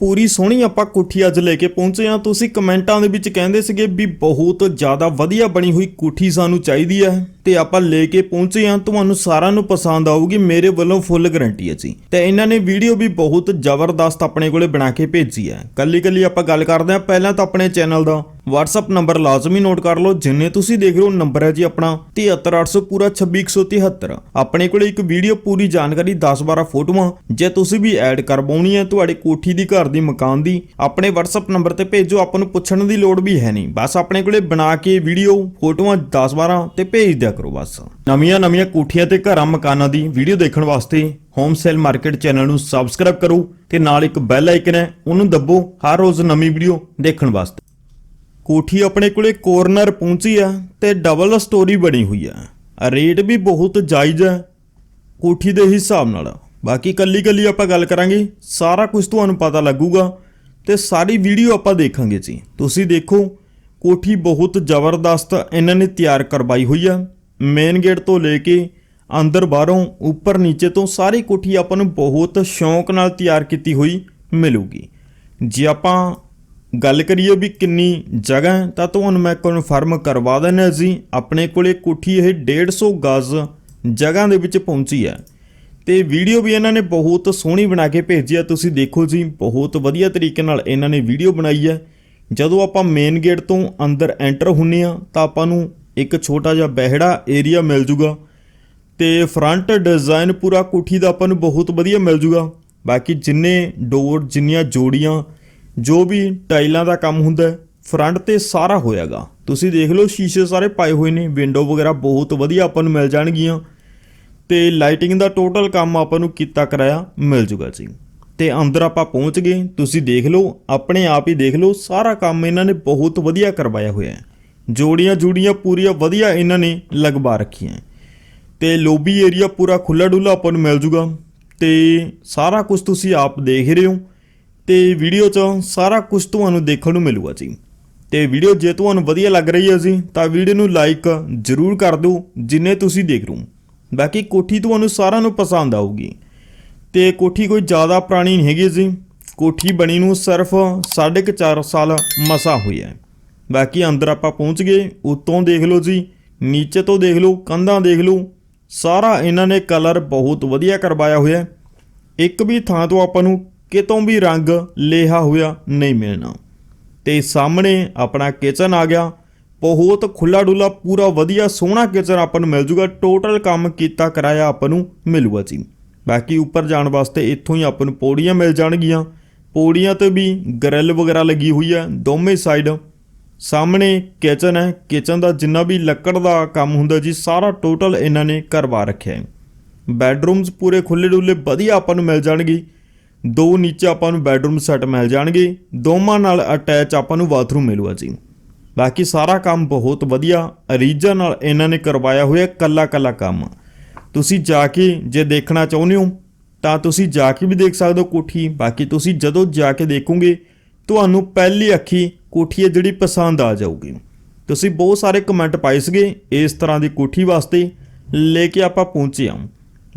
ਪੂਰੀ ਸੋਹਣੀ ਆਪਾਂ ਕੋਠੀ ਅੱਜ ਲੈ ਕੇ ਪਹੁੰਚੇ ਆ ਤੁਸੀਂ ਕਮੈਂਟਾਂ ਦੇ ਵਿੱਚ ਕਹਿੰਦੇ ਸੀਗੇ ਵੀ ਬਹੁਤ ਜ਼ਿਆਦਾ ਵਧੀਆ ਬਣੀ ਹੋਈ ਕੋਠੀ ਸਾਨੂੰ ਚਾਹੀਦੀ ਹੈ ਤੇ ਆਪਾਂ ਲੈ ਕੇ ਪਹੁੰਚੇ ਆ ਤੁਹਾਨੂੰ ਸਾਰਿਆਂ ਨੂੰ ਪਸੰਦ ਆਊਗੀ, ਮੇਰੇ ਵੱਲੋਂ ਫੁੱਲ ਗਾਰੰਟੀ ਹੈ ਜੀ। ਤੇ ਇਹਨਾਂ ਨੇ ਵੀਡੀਓ ਵੀ ਬਹੁਤ ਜ਼ਬਰਦਸਤ ਆਪਣੇ ਕੋਲੇ ਬਣਾ ਕੇ ਭੇਜੀ ਹੈ। ਕੱਲੀ ਕੱਲੀ ਆਪਾਂ ਗੱਲ ਕਰਦੇ ਆ ਪਹਿਲਾਂ ਤਾਂ ਆਪਣੇ ਚੈਨਲ ਦਾ WhatsApp ਨੰਬਰ ਲਾਜ਼ਮੀ ਨੋਟ ਕਰ ਲਓ, ਜਿੰਨੇ ਤੁਸੀਂ ਦੇਖ ਰਹੇ ਹੋ, ਨੰਬਰ ਹੈ ਜੀ ਆਪਣਾ 73800 ਪੂਰਾ 26173 ਆਪਣੇ ਕੋਲੇ ਇੱਕ ਵੀਡੀਓ ਪੂਰੀ ਜਾਣਕਾਰੀ 10-12 ਫੋਟੋਆਂ, ਜੇ ਤੁਸੀਂ ਵੀ ਐਡ ਕਰਵਾਉਣੀ ਹੈ ਤੁਹਾਡੇ ਕੋਠੀ ਦੀ, ਘਰ ਦੀ, ਮਕਾਨ ਦੀ, ਆਪਣੇ WhatsApp ਨੰਬਰ ਤੇ ਭੇਜੋ, ਆਪਾਂ ਨੂੰ ਪੁੱਛਣ ਦੀ ਲੋੜ ਵੀ ਹੈ ਨਹੀਂ। ਬਸ ਆਪਣੇ ਕੋਲੇ ਬਣਾ ਕੇ ਵੀਡੀਓ, ਫੋਟੋਆਂ 10-12 ਤੇ ਭੇਜ ਦਿਆ ਕਰੋ ਬਸ। ਨਵੀਆਂ ਨਵੀਆਂ ਕੋਠੀਆਂ ਤੇ ਘਰਾਂ, ਮਕਾਨਾਂ ਦੀ ਵੀਡੀਓ ਦੇਖਣ ਵਾਸਤੇ ਹੋਮ ਸੇਲ ਮਾਰਕੀਟ ਚੈਨਲ ਨੂੰ ਸਬਸਕ੍ਰਾਈਬ ਕਰੋ ਤੇ ਨਾਲ ਇੱਕ ਬੈਲ ਆਈਕਨ ਹੈ, ਉਹਨੂੰ ਦੱਬੋ ਹਰ ਰੋਜ਼ ਨਵੀਂ ਵੀਡੀਓ ਦੇਖਣ ਵਾਸਤੇ। ਕੋਠੀ ਆਪਣੇ ਕੋਲੇ ਕੋਰਨਰ ਪਹੁੰਚੀ ਆ ਤੇ ਡਬਲ ਸਟੋਰੀ ਬਣੀ ਹੋਈ ਆ। ਰੇਟ ਵੀ ਬਹੁਤ ਜਾਇਜ਼ ਹੈ ਕੋਠੀ ਦੇ ਹਿਸਾਬ ਨਾਲ। ਬਾਕੀ ਕੱਲੀ ਕੱਲੀ ਆਪਾਂ ਗੱਲ ਕਰਾਂਗੇ, ਸਾਰਾ ਕੁਝ ਤੁਹਾਨੂੰ ਪਤਾ ਲੱਗੂਗਾ ਤੇ ਸਾਰੀ ਵੀਡੀਓ ਆਪਾਂ ਦੇਖਾਂਗੇ ਜੀ। ਤੁਸੀਂ ਦੇਖੋ, ਕੋਠੀ ਬਹੁਤ ਜ਼ਬਰਦਸਤ ਇਹਨਾਂ ਨੇ ਤਿਆਰ ਕਰਵਾਈ ਹੋਈ ਆ। ਮੇਨ ਗੇਟ ਤੋਂ ਲੈ ਕੇ ਅੰਦਰ ਬਾਹਰੋਂ ਉੱਪਰ ਨੀਚੇ ਤੋਂ ਸਾਰੀ ਕੋਠੀ ਆਪਾਂ ਨੂੰ ਬਹੁਤ ਸ਼ੌਂਕ ਨਾਲ ਤਿਆਰ ਕੀਤੀ ਹੋਈ ਮਿਲੂਗੀ। ਜੇ ਆਪਾਂ ਗੱਲ ਕਰੀਏ ਵੀ ਕਿੰਨੀ ਜਗ੍ਹਾ ਹੈ, ਤਾਂ ਤੁਹਾਨੂੰ ਮੈਂ ਕਨਫਰਮ ਕਰਵਾ ਦਿੰਦਾ ਜੀ, ਆਪਣੇ ਕੋਲੇ ਕੋਠੀ ਇਹ 150 ਗਜ਼ ਜਗ੍ਹਾ ਦੇ ਵਿੱਚ ਪਹੁੰਚੀ ਹੈ। ਤੇ ਵੀਡੀਓ ਵੀ ਇਹਨਾਂ ਨੇ ਬਹੁਤ ਸੋਹਣੀ ਬਣਾ ਕੇ ਭੇਜੀ ਹੈ, ਤੁਸੀਂ ਦੇਖੋ ਜੀ, ਬਹੁਤ ਵਧੀਆ ਤਰੀਕੇ ਨਾਲ ਇਹਨਾਂ ਨੇ ਵੀਡੀਓ ਬਣਾਈ ਹੈ। ਜਦੋਂ ਆਪਾਂ ਮੇਨ ਗੇਟ ਤੋਂ ਅੰਦਰ ਐਂਟਰ ਹੁੰਨੇ ਆ ਤਾਂ ਆਪਾਂ ਨੂੰ ਇੱਕ ਛੋਟਾ ਜਿਹਾ ਬਹਿੜਾ ਏਰੀਆ ਮਿਲ ਜੂਗਾ। ਤੇ ਫਰੰਟ ਡਿਜ਼ਾਈਨ ਪੂਰਾ ਕੋਠੀ ਦਾ ਆਪਾਂ ਨੂੰ ਬਹੁਤ ਵਧੀਆ ਮਿਲ ਜੂਗਾ। ਬਾਕੀ ਜਿੰਨੇ ਡੋਰ ਜਿੰਨੀਆਂ ਜੋੜੀਆਂ ਜੋ ਵੀ ਟਾਈਲਾਂ ਦਾ ਕੰਮ ਹੁੰਦਾ ਫਰੰਟ ਤੇ ਸਾਰਾ ਹੋਇਆਗਾ। ਤੁਸੀਂ ਦੇਖ ਲਓ, ਸ਼ੀਸ਼ੇ ਸਾਰੇ ਪਾਏ ਹੋਏ ਨੇ ਵਿੰਡੋ ਵਗੈਰਾ ਬਹੁਤ ਵਧੀਆ ਆਪਾਂ ਨੂੰ ਮਿਲ ਜਾਣਗੀਆਂ। ਤੇ ਲਾਈਟਿੰਗ ਦਾ ਟੋਟਲ ਕੰਮ ਆਪਾਂ ਨੂੰ ਕੀਤਾ ਕਰਾਇਆ, ਮਿਲ ਜੂਗਾ ਜੀ। ਤੇ ਅੰਦਰ ਆਪਾਂ ਪਹੁੰਚ ਗਏ, ਤੁਸੀਂ ਦੇਖ ਲਓ, ਆਪਣੇ ਆਪ ਹੀ ਦੇਖ ਲਓ, ਸਾਰਾ ਕੰਮ ਇਹਨਾਂ ਨੇ ਬਹੁਤ ਵਧੀਆ ਕਰਵਾਇਆ ਹੋਇਆ ਹੈ। ਜੋੜੀਆਂ ਜੁੜੀਆਂ ਪੂਰੀਆਂ ਵਧੀਆ ਇਹਨਾਂ ਨੇ ਲਗਵਾ ਰੱਖੀਆਂ ਤੇ ਲੋਬੀ ਏਰੀਆ ਪੂਰਾ ਖੁੱਲਾ ਡੁੱਲਾ ਆਪਾਂ ਨੂੰ ਮਿਲ ਜੂਗਾ। ਤੇ ਸਾਰਾ ਕੁਝ ਤੁਸੀਂ ਆਪ ਦੇਖ ਰਹੇ ਹੋ। ਤੇ ਵੀਡੀਓ 'ਚ ਸਾਰਾ ਕੁਝ ਤੁਹਾਨੂੰ ਦੇਖਣ ਨੂੰ ਮਿਲੂਗਾ ਜੀ। ਤੇ ਵੀਡੀਓ ਜੇ ਤੁਹਾਨੂੰ ਵਧੀਆ ਲੱਗ ਰਹੀ ਹੈ ਜੀ, ਤਾਂ ਵੀਡੀਓ ਨੂੰ ਲਾਈਕ ਜ਼ਰੂਰ ਕਰ ਦਿਓ, ਜਿੰਨੇ ਤੁਸੀਂ ਦੇਖ ਰਹੇ ਹੋ। ਬਾਕੀ ਕੋਠੀ ਤੁਹਾਨੂੰ ਸਾਰਿਆਂ ਨੂੰ ਪਸੰਦ ਆਊਗੀ। ਤੇ ਕੋਠੀ ਕੋਈ ਜ਼ਿਆਦਾ ਪੁਰਾਣੀ ਨਹੀਂ ਹੈਗੀ ਜੀ। ਕੋਠੀ ਬਣੀ ਨੂੰ ਸਿਰਫ 4.5 ਸਾਲ ਮਸਾ ਹੋਈ ਹੈ। ਬਾਕੀ ਅੰਦਰ ਆਪਾਂ ਪਹੁੰਚ ਗਏ, ਉੱਤੋਂ ਦੇਖ ਲਓ ਜੀ, ਨੀਚੇ ਤੋਂ ਦੇਖ ਲਓ, ਕੰਧਾਂ ਦੇਖ ਲਓ। ਸਾਰਾ ਇਹਨਾਂ ਨੇ ਕਲਰ ਬਹੁਤ ਵਧੀਆ ਕਰਵਾਇਆ ਹੋਇਆ ਇੱਕ ਵੀ ਥਾਂ ਤੋਂ ਆਪਾਂ ਨੂੰ ਕਿਤੋਂ ਵੀ ਰੰਗ ਲੇਹਾ ਹੋਇਆ ਨਹੀਂ ਮਿਲਣਾ। ਤੇ ਸਾਹਮਣੇ ਆਪਣਾ ਕਿਚਨ ਆ ਗਿਆ। ਬਹੁਤ ਖੁੱਲਾ ਡੁੱਲਾ ਪੂਰਾ ਵਧੀਆ ਸੋਹਣਾ ਕਿਚਨ ਆਪਾਂ ਨੂੰ ਮਿਲ ਜੂਗਾ। ਟੋਟਲ ਕੰਮ ਕੀਤਾ ਕਰਾਇਆ ਆਪਾਂ ਨੂੰ ਮਿਲੂਗਾ ਜੀ। ਬਾਕੀ ਉੱਪਰ ਜਾਣ ਵਾਸਤੇ ਇੱਥੋਂ ਹੀ ਆਪਾਂ ਨੂੰ ਪੌੜੀਆਂ ਮਿਲ ਜਾਣਗੀਆਂ। ਪੌੜੀਆਂ ਤੇ ਵੀ ਗ੍ਰਿਲ ਵਗੈਰਾ ਲੱਗੀ ਹੋਈ ਹੈ ਦੋਵੇਂ ਸਾਈਡ ਸਾਹਮਣੇ ਕਿਚਨ ਹੈ। ਕਿਚਨ ਦਾ ਜਿੰਨਾ ਵੀ ਲੱਕੜ ਦਾ ਕੰਮ ਹੁੰਦਾ ਜੀ, ਸਾਰਾ ਟੋਟਲ ਇਹਨਾਂ ਨੇ ਕਰਵਾ ਰੱਖਿਆ ਹੈ। ਬੈੱਡਰੂਮਸ ਪੂਰੇ ਖੁੱਲੇ ਡੁੱਲੇ ਵਧੀਆ ਆਪਾਂ ਨੂੰ ਮਿਲ ਜਾਣਗੇ। ਦੋ ਨੀਚੇ ਆਪਾਂ ਨੂੰ ਬੈਡਰੂਮ ਸੈੱਟ ਮਿਲ ਜਾਣਗੇ, ਦੋਵਾਂ ਨਾਲ ਅਟੈਚ ਆਪਾਂ ਨੂੰ ਬਾਥਰੂਮ ਮਿਲੂਗਾ ਜੀ। ਬਾਕੀ ਸਾਰਾ ਕੰਮ ਬਹੁਤ ਵਧੀਆ ਰੀਜਨ ਨਾਲ ਇਹਨਾਂ ਨੇ ਕਰਵਾਇਆ ਹੋਇਆ ਕੱਲਾ ਕੱਲਾ ਕੰਮ। ਤੁਸੀਂ ਜਾ ਕੇ ਜੇ ਦੇਖਣਾ ਚਾਹੁੰਦੇ ਹੋ, ਤਾਂ ਤੁਸੀਂ ਜਾ ਕੇ ਵੀ ਦੇਖ ਸਕਦੇ ਹੋ ਕੋਠੀ। ਬਾਕੀ ਤੁਸੀਂ ਜਦੋਂ ਜਾ ਕੇ ਦੇਖੋਗੇ, ਤੁਹਾਨੂੰ ਪਹਿਲੀ ਅੱਖੀ ਕੋਠੀ ਹੈ ਜਿਹੜੀ ਪਸੰਦ ਆ ਜਾਊਗੀ। ਤੁਸੀਂ ਬਹੁਤ ਸਾਰੇ ਕਮੈਂਟ ਪਾਏ ਸੀਗੇ ਇਸ ਤਰ੍ਹਾਂ ਦੀ ਕੋਠੀ ਵਾਸਤੇ, ਲੈ ਕੇ ਆਪਾਂ ਪਹੁੰਚੇ ਹਾਂ।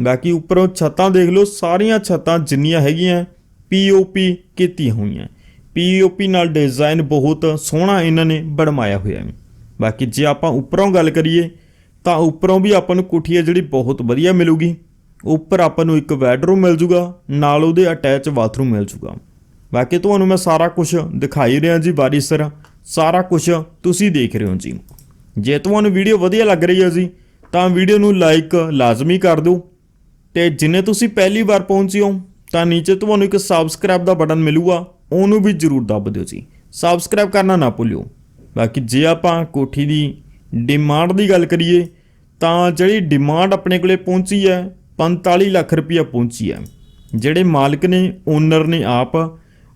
ਬਾਕੀ ਉੱਪਰੋਂ ਛੱਤਾਂ ਦੇਖ ਲਓ, ਸਾਰੀਆਂ ਛੱਤਾਂ ਜਿੰਨੀਆਂ ਹੈਗੀਆਂ ਪੀਓਪੀ ਕੀਤੀਆਂ ਹੋਈਆਂ। ਪੀਓਪੀ ਨਾਲ ਡਿਜ਼ਾਈਨ ਬਹੁਤ ਸੋਹਣਾ ਇਹਨਾਂ ਨੇ ਬਣਵਾਇਆ ਹੋਇਆ ਹੈ। ਬਾਕੀ ਜੇ ਆਪਾਂ ਉੱਪਰੋਂ ਗੱਲ ਕਰੀਏ, ਤਾਂ ਉੱਪਰੋਂ ਵੀ ਆਪਾਂ ਨੂੰ ਕੋਠੀ ਹੈ ਜਿਹੜੀ ਬਹੁਤ ਵਧੀਆ ਮਿਲੂਗੀ। ਉੱਪਰ ਆਪਾਂ ਨੂੰ ਇੱਕ ਬੈਡਰੂਮ ਮਿਲ ਜੂਗਾ, ਨਾਲ ਉਹਦੇ ਅਟੈਚ ਬਾਥਰੂਮ ਮਿਲ ਜੂਗਾ। ਬਾਕੀ ਤੁਹਾਨੂੰ ਮੈਂ ਸਾਰਾ ਕੁਝ ਦਿਖਾਈ ਰਿਹਾ ਜੀ ਵਾਰੀ ਸਿਰ ਸਾਰਾ ਕੁਝ ਤੁਸੀਂ ਦੇਖ ਰਹੇ ਹੋ ਜੀ। ਜੇ ਤੁਹਾਨੂੰ ਵੀਡੀਓ ਵਧੀਆ ਲੱਗ ਰਹੀ ਹੈ ਜੀ, ਤਾਂ ਵੀਡੀਓ ਨੂੰ ਲਾਈਕ ਲਾਜ਼ਮੀ ਕਰ ਦਿਓ। ਤੇ ਜਿੰਨੇ ਤੁਸੀਂ ਪਹਿਲੀ ਵਾਰ ਪਹੁੰਚੇ ਹੋ, ਤਾਂ ਨੀਚੇ ਤੁਹਾਨੂੰ ਇੱਕ ਸਬਸਕ੍ਰਾਈਬ ਦਾ ਬਟਨ ਮਿਲੂਗਾ, ਉਹਨੂੰ ਵੀ ਜ਼ਰੂਰ ਦੱਬ ਦਿਓ ਜੀ। ਸਬਸਕ੍ਰਾਈਬ ਕਰਨਾ ਨਾ ਭੁੱਲਿਓ। ਬਾਕੀ ਜੇ ਆਪਾਂ ਕੋਠੀ ਦੀ ਡਿਮਾਂਡ ਦੀ ਗੱਲ ਕਰੀਏ, ਤਾਂ ਜਿਹੜੀ ਡਿਮਾਂਡ ਆਪਣੇ ਕੋਲੇ ਪਹੁੰਚੀ ਹੈ 45 ਲੱਖ ਰੁਪਈਆ ਪਹੁੰਚੀ ਹੈ। ਜਿਹੜੇ ਮਾਲਕ ਨੇ ਓਨਰ ਨੇ ਆਪ,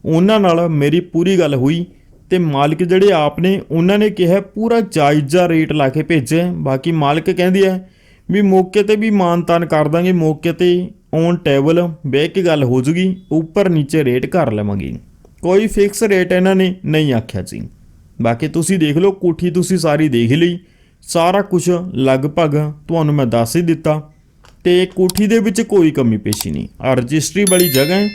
ਉਹਨਾਂ ਨਾਲ ਮੇਰੀ ਪੂਰੀ ਗੱਲ ਹੋਈ ਤੇ ਮਾਲਕ ਜਿਹੜੇ ਆਪ ਨੇ, ਉਹਨਾਂ ਨੇ ਕਿਹਾ, ਪੂਰਾ ਜਾਇਜ਼ਾ ਰੇਟ ਲਾ ਕੇ ਭੇਜਿਆ। ਬਾਕੀ ਮਾਲਕ ਕਹਿੰਦੇ ਹੈ ਵੀ ਮੌਕੇ ਤੇ ਵੀ ਮਾਨਤਾਨ ਕਰ ਦਾਂਗੇ, ਮੌਕੇ ਤੇ ਔਨ ਟੇਬਲ ਬਹਿ ਕੇ ਗੱਲ ਹੋ ਜੂਗੀ, ਉੱਪਰ ਨੀਚੇ ਰੇਟ ਕਰ ਲਵਾਂਗੇ। ਕੋਈ ਫਿਕਸ ਰੇਟ ਇਹਨਾਂ ਨੇ ਨਹੀਂ ਆਖਿਆ ਜੀ। ਬਾਕੀ ਤੁਸੀਂ ਦੇਖ ਲਓ, ਕੋਠੀ ਤੁਸੀਂ ਸਾਰੀ ਦੇਖ ਲਈ, ਸਾਰਾ ਕੁਝ ਲਗਭਗ ਤੁਹਾਨੂੰ ਮੈਂ ਦੱਸ ਹੀ ਦਿੱਤਾ। ਤੇ ਕੋਠੀ ਦੇ ਵਿੱਚ ਕੋਈ ਕਮੀ ਪੇਸ਼ੀ ਨਹੀਂ। ਆ ਰਜਿਸਟਰੀ ਵਾਲੀ ਜਗ੍ਹਾ ਹੈ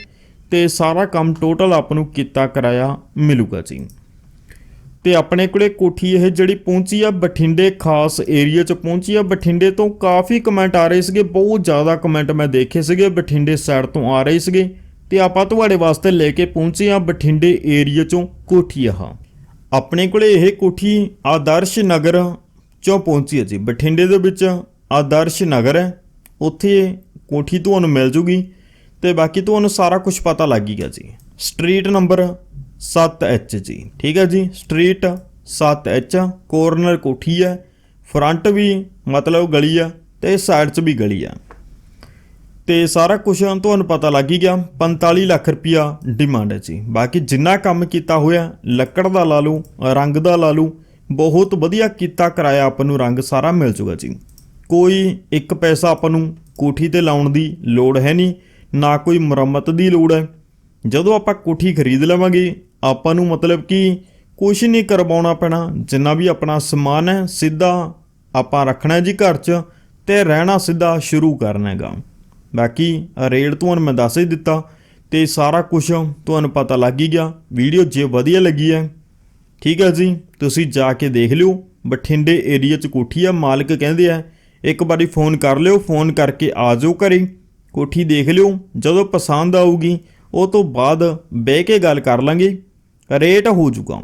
ਤੇ ਸਾਰਾ ਕੰਮ ਟੋਟਲ ਆਪ ਨੂੰ ਕੀਤਾ ਕਰਾਇਆ ਮਿਲੂਗਾ ਜੀ। ਤੇ ਆਪਣੇ ਕੋਲੇ ਕੋਠੀ ਇਹ ਜਿਹੜੀ ਪਹੁੰਚੀ ਆ ਬਠਿੰਡੇ ਖਾਸ ਏਰੀਆ ਚ ਪਹੁੰਚੀ ਆ। ਬਠਿੰਡੇ ਤੋਂ ਕਾਫੀ ਕਮੈਂਟ ਆ ਰਹੇ ਸੀਗੇ, ਬਹੁਤ ਜ਼ਿਆਦਾ ਕਮੈਂਟ ਮੈਂ ਦੇਖੇ ਸੀਗੇ, ਬਠਿੰਡੇ ਸਾਈਡ ਤੋਂ ਆ ਰਹੇ ਸੀਗੇ। ਤੇ ਆਪਾਂ ਤੁਹਾਡੇ ਵਾਸਤੇ ਲੈ ਕੇ ਪਹੁੰਚੇ ਆ ਬਠਿੰਡੇ ਏਰੀਆ ਚੋਂ ਕੋਠੀ ਆਹ ਆਪਣੇ ਕੋਲੇ ਇਹ ਕੋਠੀ ਆਦਰਸ਼ ਨਗਰ ਚੋਂ ਪਹੁੰਚੀ ਹੈ ਜੀ। ਬਠਿੰਡੇ ਦੇ ਵਿੱਚ ਆਦਰਸ਼ ਨਗਰ ਹੈ। ਉੱਥੇ ਕੋਠੀ ਤੁਹਾਨੂੰ ਮਿਲ ਜੂਗੀ। ਤੇ ਬਾਕੀ ਤੁਹਾਨੂੰ ਸਾਰਾ ਕੁਝ ਪਤਾ ਲੱਗ ਗਿਆ ਜੀ। ਸਟਰੀਟ ਨੰਬਰ 7H ਜੀ। ਠੀਕ ਹੈ ਜੀ? ਸਟਰੀਟ 7H ਕੋਰਨਰ ਕੋਠੀ ਹੈ। ਫਰੰਟ ਵੀ ਮਤਲਬ ਗਲੀ ਆ ਤੇ ਸਾਈਡ 'ਚ ਵੀ ਗਲੀ ਆ। ਤੇ ਸਾਰਾ ਕੁਝ ਤੁਹਾਨੂੰ ਪਤਾ ਲੱਗ ਹੀ ਗਿਆ 45 ਲੱਖ ਰੁਪਿਆ ਡਿਮਾਂਡ ਹੈ ਜੀ। ਬਾਕੀ ਜਿੰਨਾ ਕੰਮ ਕੀਤਾ ਹੋਇਆ, ਲੱਕੜ ਦਾ ਲਾ ਲਓ, ਰੰਗ ਦਾ ਲਾ ਲਓ, ਬਹੁਤ ਵਧੀਆ ਕੀਤਾ ਕਰਾਇਆ ਆਪਾਂ ਨੂੰ ਰੰਗ ਸਾਰਾ ਮਿਲ ਜੂਗਾ ਜੀ। ਕੋਈ ਇੱਕ ਪੈਸਾ ਆਪਾਂ ਨੂੰ ਕੋਠੀ ਤੇ ਲਾਉਣ ਦੀ ਲੋੜ ਹੈ ਨਹੀਂ, ਨਾ ਕੋਈ ਮੁਰੰਮਤ ਦੀ ਲੋੜ ਹੈ। ਜਦੋਂ ਆਪਾਂ ਕੋਠੀ ਖਰੀਦ ਲਵਾਂਗੇ ਆਪਾਂ ਨੂੰ ਮਤਲਬ ਕਿ ਕੁਝ ਨਹੀਂ ਕਰਵਾਉਣਾ ਪੈਣਾ। ਜਿੰਨਾ ਵੀ ਆਪਣਾ ਸਮਾਨ ਹੈ, ਸਿੱਧਾ ਆਪਾਂ ਰੱਖਣਾ ਜੀ ਘਰ 'ਚ ਤੇ ਰਹਿਣਾ ਸਿੱਧਾ ਸ਼ੁਰੂ ਕਰਨਾ ਹੈਗਾ। ਬਾਕੀ ਰੇਟ ਤੁਹਾਨੂੰ ਮੈਂ ਦੱਸ ਹੀ ਦਿੱਤਾ ਤੇ ਸਾਰਾ ਕੁਝ ਤੁਹਾਨੂੰ ਪਤਾ ਲੱਗ ਹੀ ਗਿਆ। ਵੀਡੀਓ ਜੇ ਵਧੀਆ ਲੱਗੀ ਹੈ, ਠੀਕ ਹੈ ਜੀ, ਤੁਸੀਂ ਜਾ ਕੇ ਦੇਖ ਲਿਓ। ਬਠਿੰਡੇ ਏਰੀਆ 'ਚ ਕੋਠੀ ਆ, ਮਾਲਕ ਕਹਿੰਦੇ ਆ, ਇੱਕ ਵਾਰੀ ਫੋਨ ਕਰ ਲਿਓ, ਫੋਨ ਕਰਕੇ ਆ ਜਾਓ ਘਰੇ। ਕੋਠੀ ਦੇਖ ਲਿਓ, ਜਦੋਂ ਪਸੰਦ ਆਊਗੀ, ਉਹ ਤੋਂ ਬਾਅਦ ਬਹਿ ਕੇ ਗੱਲ ਕਰ ਲਾਂਗੇ। ਰੇਟ ਹੋ ਜੂਗਾ।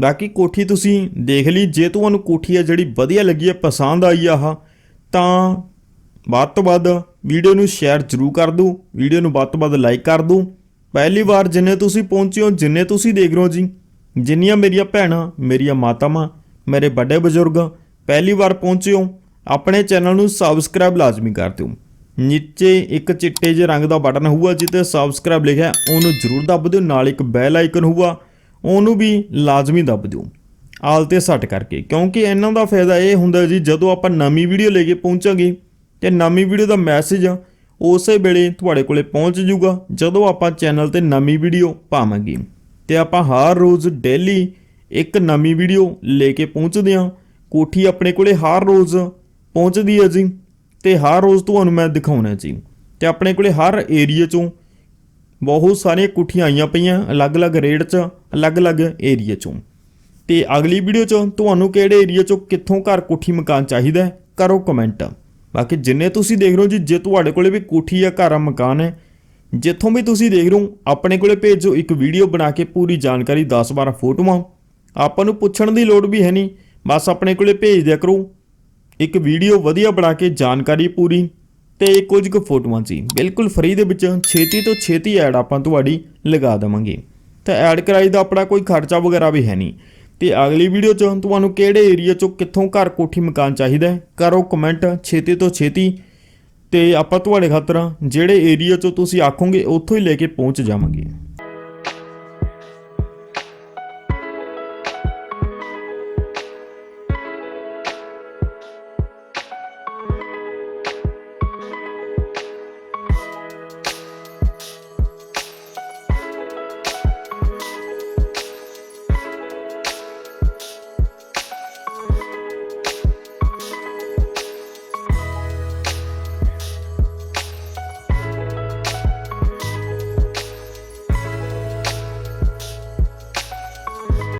ਬਾਕੀ ਕੋਠੀ ਤੁਸੀਂ ਦੇਖ ਲਈ, ਜੇ ਤੁਹਾਨੂੰ ਕੋਠੀ ਆ ਜਿਹੜੀ ਵਧੀਆ ਲੱਗੀ ਹੈ ਪਸੰਦ ਆਈ ਆ ਆਹ, ਤਾਂ ਵੱਧ ਤੋਂ ਵੱਧ ਵੀਡੀਓ ਨੂੰ ਸ਼ੇਅਰ ਜ਼ਰੂਰ ਕਰ ਦਿਓ, ਵੀਡੀਓ ਨੂੰ ਵੱਧ ਤੋਂ ਵੱਧ ਲਾਈਕ ਕਰ ਦਿਓ। ਪਹਿਲੀ ਵਾਰ ਜਿੰਨੇ ਤੁਸੀਂ ਪਹੁੰਚੇ ਹੋ, ਜਿੰਨੇ ਤੁਸੀਂ ਦੇਖ ਰਹੇ ਹੋ ਜੀ, ਜਿੰਨੀਆਂ ਮੇਰੀਆਂ ਭੈਣਾਂ, ਮੇਰੀਆਂ ਮਾਤਾਵਾਂ, ਮੇਰੇ ਵੱਡੇ ਬਜ਼ੁਰਗ ਪਹਿਲੀ ਵਾਰ ਪਹੁੰਚੇ ਹੋ, ਆਪਣੇ ਚੈਨਲ ਨੂੰ ਸਬਸਕ੍ਰਾਈਬ ਲਾਜ਼ਮੀ ਕਰ ਦਿਓ। ਨੀਚੇ ਇੱਕ ਚਿੱਟੇ ਜਿਹੇ ਰੰਗ ਦਾ ਬਟਨ ਹੋਊਗਾ ਜਿੱਤੇ ਸਬਸਕ੍ਰਾਈਬ ਲਿਖਿਆ, ਉਹਨੂੰ ਜ਼ਰੂਰ ਦੱਬ ਦਿਓ, ਨਾਲ ਇੱਕ ਬੈਲ ਆਈਕਨ ਹੋਊਗਾ। ਉਹਨੂੰ ਵੀ ਲਾਜ਼ਮੀ ਦੱਬ ਦਿਓ। ਆਲ ਤੇ ਸੱਟ ਕਰਕੇ। ਕਿਉਂਕਿ ਇਹਨਾਂ ਦਾ ਫਾਇਦਾ ਇਹ ਹੁੰਦਾ ਜੀ, ਜਦੋਂ ਆਪਾਂ ਨਵੀਂ ਵੀਡੀਓ ਲੈ ਕੇ ਪਹੁੰਚਾਂਗੇ ਤੇ ਨਵੀਂ ਵੀਡੀਓ ਦਾ ਮੈਸੇਜ ਉਸੇ ਵੇਲੇ ਤੁਹਾਡੇ ਕੋਲੇ ਪਹੁੰਚ ਜਾਊਗਾ, ਜਦੋਂ ਆਪਾਂ ਚੈਨਲ ਤੇ ਨਵੀਂ ਵੀਡੀਓ ਪਾਵਾਂਗੇ। ਤੇ ਆਪਾਂ ਹਰ ਰੋਜ਼ ਡੇਲੀ ਇੱਕ ਨਵੀਂ ਵੀਡੀਓ ਲੈ ਕੇ ਪਹੁੰਚਦੇ ਹਾਂ। ਕੋਠੀ ਆਪਣੇ ਕੋਲੇ ਹਰ ਰੋਜ਼ ਪਹੁੰਚਦੀ ਹੈ ਜੀ, ਤੇ ਹਰ ਰੋਜ਼ ਤੁਹਾਨੂੰ ਮੈਂ ਦਿਖਾਉਣਾ ਜੀ। ਤੇ ਆਪਣੇ ਕੋਲੇ ਹਰ ਏਰੀਆ ਚੋਂ ਬਹੁਤ ਸਾਰੀਆਂ ਕੋਠੀਆਂ ਆਈਆਂ ਪਈਆਂ ਅਲੱਗ-ਅਲੱਗ ਰੇਟ 'ਚ ਅਲੱਗ-ਅਲੱਗ ਏਰੀਆ 'ਚੋਂ। ਤੇ ਅਗਲੀ ਵੀਡੀਓ 'ਚ ਤੁਹਾਨੂੰ ਕਿਹੜੇ ਏਰੀਆ 'ਚੋਂ ਕਿੱਥੋਂ ਘਰ ਕੋਠੀ ਮਕਾਨ ਚਾਹੀਦਾ ਹੈ, ਕਰੋ ਕਮੈਂਟ ਬਾਕੀ ਜਿੰਨੇ ਤੁਸੀਂ ਦੇਖ ਰਹੇ ਹੋ ਜੀ ਜੇ ਤੁਹਾਡੇ ਕੋਲੇ ਵੀ ਕੋਠੀ ਆ ਘਰ ਆ ਮਕਾਨ ਹੈ ਜਿੱਥੋਂ ਵੀ ਤੁਸੀਂ ਦੇਖ ਰਹੇ ਹੋ ਆਪਣੇ ਕੋਲੇ ਭੇਜੋ ਇੱਕ ਵੀਡੀਓ ਬਣਾ ਕੇ ਪੂਰੀ ਜਾਣਕਾਰੀ 10-12 ਫੋਟੋਆਂ। ਆਪਾਂ ਨੂੰ ਪੁੱਛਣ ਦੀ ਲੋੜ ਵੀ ਹੈ ਨਹੀਂ ਬਸ ਆਪਣੇ ਕੋਲੇ ਭੇਜ ਦਿਆ ਕਰੋ। ਇੱਕ ਵੀਡੀਓ ਵਧੀਆ ਬਣਾ ਕੇ ਜਾਣਕਾਰੀ ਪੂਰੀ। ਤੇ ਕੁਝ ਕੁ ਫੋਟੋਆਂ ਸੀ। ਬਿਲਕੁਲ ਫ੍ਰੀ ਦੇ ਵਿੱਚ ਛੇਤੀ ਤੋਂ ਛੇਤੀ ਐਡ ਆਪਾਂ ਤੁਹਾਡੀ ਲਗਾ ਦੇਵਾਂਗੇ। ਤਾਂ ਐਡ ਕਰਾਈ ਦਾ ਆਪਣਾ ਕੋਈ ਖਰਚਾ ਵਗੈਰਾ ਵੀ ਹੈ ਨਹੀਂ। ਤੇ ਅਗਲੀ ਵੀਡੀਓ 'ਚ ਤੁਹਾਨੂੰ ਕਿਹੜੇ ਏਰੀਆ 'ਚੋਂ ਕਿੱਥੋਂ ਘਰ ਕੋਠੀ ਮਕਾਨ ਚਾਹੀਦਾ ਕਰੋ ਕਮੈਂਟ ਛੇਤੀ ਤੋਂ ਛੇਤੀ। ਤੇ ਆਪਾਂ ਤੁਹਾਡੇ ਖਾਤਰ ਜਿਹੜੇ ਏਰੀਆ 'ਚੋਂ ਤੁਸੀਂ ਆਖੋਗੇ, ਉੱਥੋਂ ਹੀ ਲੈ ਕੇ ਪਹੁੰਚ ਜਾਵਾਂਗੇ।